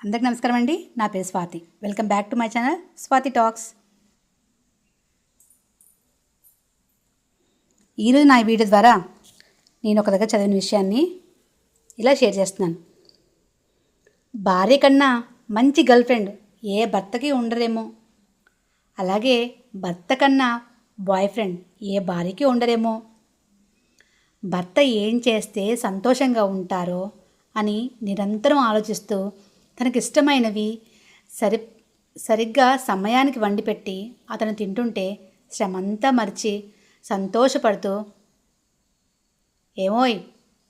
అందరికి నమస్కారం అండి. నా పేరు Swathi. Welcome back to my channel Swathi talks ఈరోజు నా వీడియో ద్వారా నేను ఒక దగ్గర చదివిన విషయాన్ని ఇలా షేర్ చేస్తున్నాను. భార్య కన్నా మంచి గర్ల్ ఫ్రెండ్ ఏ భర్తకి ఉండరేమో అలాగే భర్త కన్నా బాయ్ ఫ్రెండ్ ఏ భార్యకి ఉండరేమో భర్త ఏం చేస్తే సంతోషంగా ఉంటారో అని నిరంతరం ఆలోచిస్తూ తనకిష్టమైనవి సరి సరిగ్గా సమయానికి వండి పెట్టి అతను తింటుంటే శ్రమంతా మరిచి సంతోషపడుతూ ఏమోయ్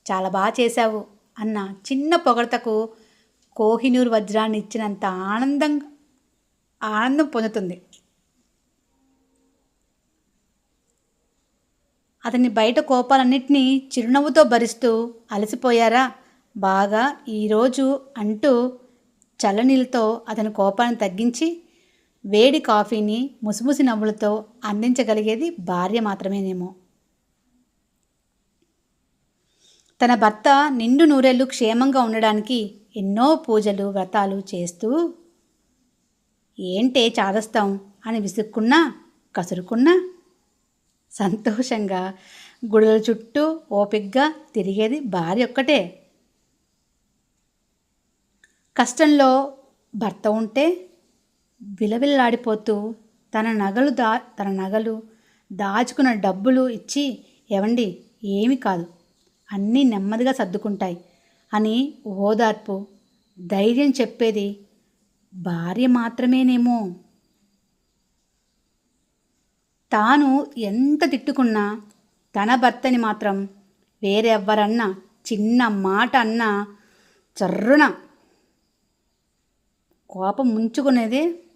చాలా బాగా చేశావు అన్న చిన్న పొగడతకు కోహినూర్ వజ్రాన్ని ఇచ్చినంత ఆనందం ఆనందం పొందుతుంది. అతని బయట కోపాలన్నింటినీ చిరునవ్వుతో భరిస్తూ అలసిపోయారా? బాగా ఈరోజు అంటూ చల్లనీళ్ళతో అతని కోపాన్ని తగ్గించి వేడి కాఫీని ముసిముసి నవ్వులతో అందించగలిగేది భార్య మాత్రమేనేమో. తన భర్త నిండు నూరెళ్ళు క్షేమంగా ఉండడానికి ఎన్నో పూజలు వ్రతాలు చేస్తూ ఏంటే చాదస్తాం? అని విసుక్కున్నా కసురుకున్నా సంతోషంగా గుడుల చుట్టూ ఓపిగ్గా తిరిగేది భార్య ఒక్కటే. కష్టంలో భర్త ఉంటే విలవిల్లాడిపోతూ తన నగలు దా తన నగలు దాచుకున్న డబ్బులు ఇచ్చి ఎవండి ఏమి కాదు. అన్నీ నెమ్మదిగా సర్దుకుంటాయి అని ఓదార్పు ధైర్యం చెప్పేది భార్య మాత్రమేనేమో. తాను ఎంత తిట్టుకున్నా తన భర్తని మాత్రం వేరెవ్వరన్నా చిన్న మాట అన్నా చర్రున కోపం ముంచుకునేది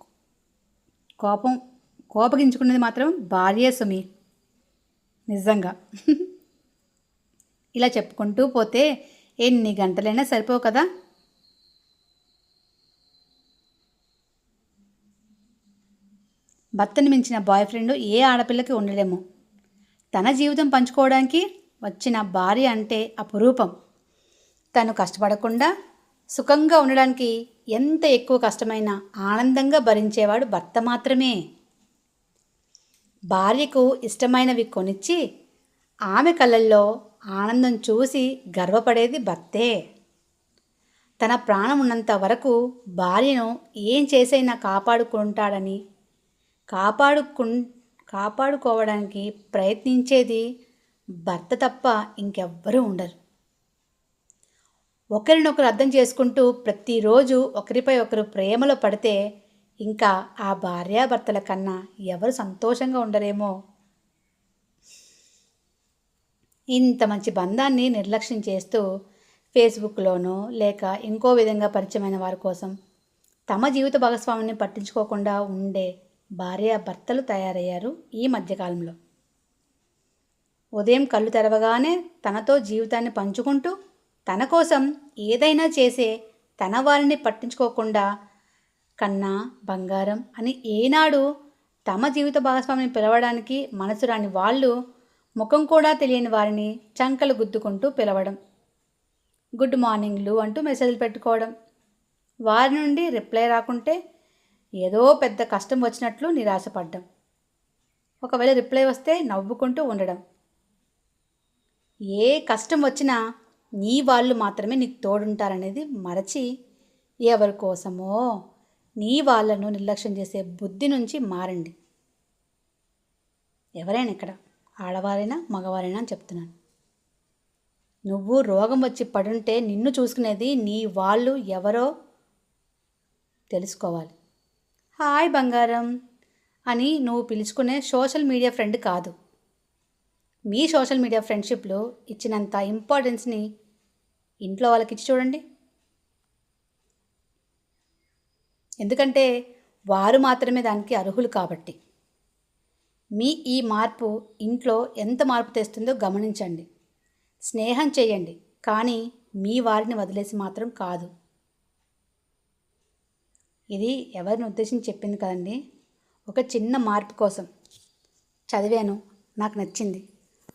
కోపం కోపగించుకునేది మాత్రం భార్య సుమి. నిజంగా. ఇలా చెప్పుకుంటూ పోతే ఎన్ని గంటలైనా సరిపోవు కదా? భర్తని మించిన బాయ్ ఫ్రెండ్ ఏ ఆడపిల్లకి ఉండలేము. తన జీవితం పంచుకోవడానికి వచ్చిన భార్య అంటే అపురూపం. తను కష్టపడకుండా సుఖంగా ఉండడానికి ఎంత ఎక్కువ కష్టమైనా ఆనందంగా భరించేవాడు భర్త మాత్రమే. భార్యకు ఇష్టమైనవి కొనిచ్చి ఆమె కళ్ళల్లో ఆనందం చూసి గర్వపడేది భర్తే. తన ప్రాణం ఉన్నంత వరకు భార్యను ఏం చేసైనా కాపాడుకుంటాడని కాపాడుకు కాపాడుకోవడానికి ప్రయత్నించేది భర్త తప్ప ఇంకెవ్వరూ ఉండరు. ఒకరినొకరు అర్థం చేసుకుంటూ ప్రతిరోజు ఒకరిపై ఒకరు ప్రేమలో పడితే ఇంకా ఆ భార్యాభర్తల కన్నా ఎవరు సంతోషంగా ఉండరేమో. ఇంత మంచి బంధాన్ని నిర్లక్ష్యం చేస్తూ ఫేస్బుక్లోనో లేక ఇంకో విధంగా పరిచయమైన వారి కోసం తమ జీవిత భాగస్వామిని పట్టించుకోకుండా ఉండే భార్యాభర్తలు తయారయ్యారు ఈ మధ్యకాలంలో. ఉదయం కళ్ళు తెరవగానే తనతో జీవితాన్ని పంచుకుంటూ తన కోసం ఏదైనా చేసే తన వారిని పట్టించుకోకుండా కన్నా బంగారం అని ఏనాడు తమ జీవిత భాగస్వామిని పిలవడానికి మనసు రాని వాళ్ళు ముఖం కూడా తెలియని వారిని చంకలు గుద్దుకుంటూ పిలవడం. గుడ్ మార్నింగ్లు అంటూ మెసేజ్లు పెట్టుకోవడం. వారి నుండి రిప్లై రాకుంటే ఏదో పెద్ద కష్టం వచ్చినట్లు నిరాశపడ్డం. ఒకవేళ రిప్లై వస్తే నవ్వుకుంటూ ఉండడం. ఏ కష్టం వచ్చినా నీ వాళ్ళు మాత్రమే నీకు తోడుంటారనేది మరచి ఎవరి కోసమో నీ వాళ్ళను నిర్లక్ష్యం చేసే బుద్ధి నుంచి మారండి. ఎవరైనా ఇక్కడ ఆడవారైనా మగవారైనా అని చెప్తున్నాను. నువ్వు రోగం వచ్చి పడుంటే నిన్ను చూసుకునేది నీ వాళ్ళు ఎవరో తెలుసుకోవాలి. హాయ్ బంగారం అని నువ్వు పిలుచుకునే సోషల్ మీడియా ఫ్రెండ్ కాదు. మీ సోషల్ మీడియా ఫ్రెండ్షిప్లో ఇచ్చినంత ఇంపార్టెన్స్ని ఇంట్లో వాళ్ళకి ఇచ్చి చూడండి. ఎందుకంటే వారు మాత్రమే దానికి అర్హులు కాబట్టి. మీ ఈ మార్పు ఇంట్లో ఎంత మార్పు తెస్తుందో గమనించండి. స్నేహం చేయండి కానీ మీ వారిని వదిలేసి మాత్రం కాదు. ఇది ఎవరిని ఉద్దేశించి చెప్పింది కదండి? ఒక చిన్న మార్పు కోసం. చదివాను నాకు నచ్చింది.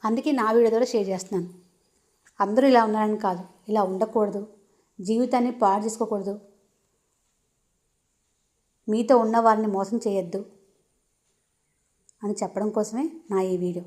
అందుకే నా వీడియో ద్వారా షేర్ చేస్తున్నాను. అందరూ ఇలా ఉన్నారని కాదు. ఇలా ఉండకూడదు. జీవితాన్ని పాడు చేసుకోకూడదు. మీతో ఉన్న వారిని మోసం చేయొద్దు అని చెప్పడం కోసమే నా ఈ వీడియో.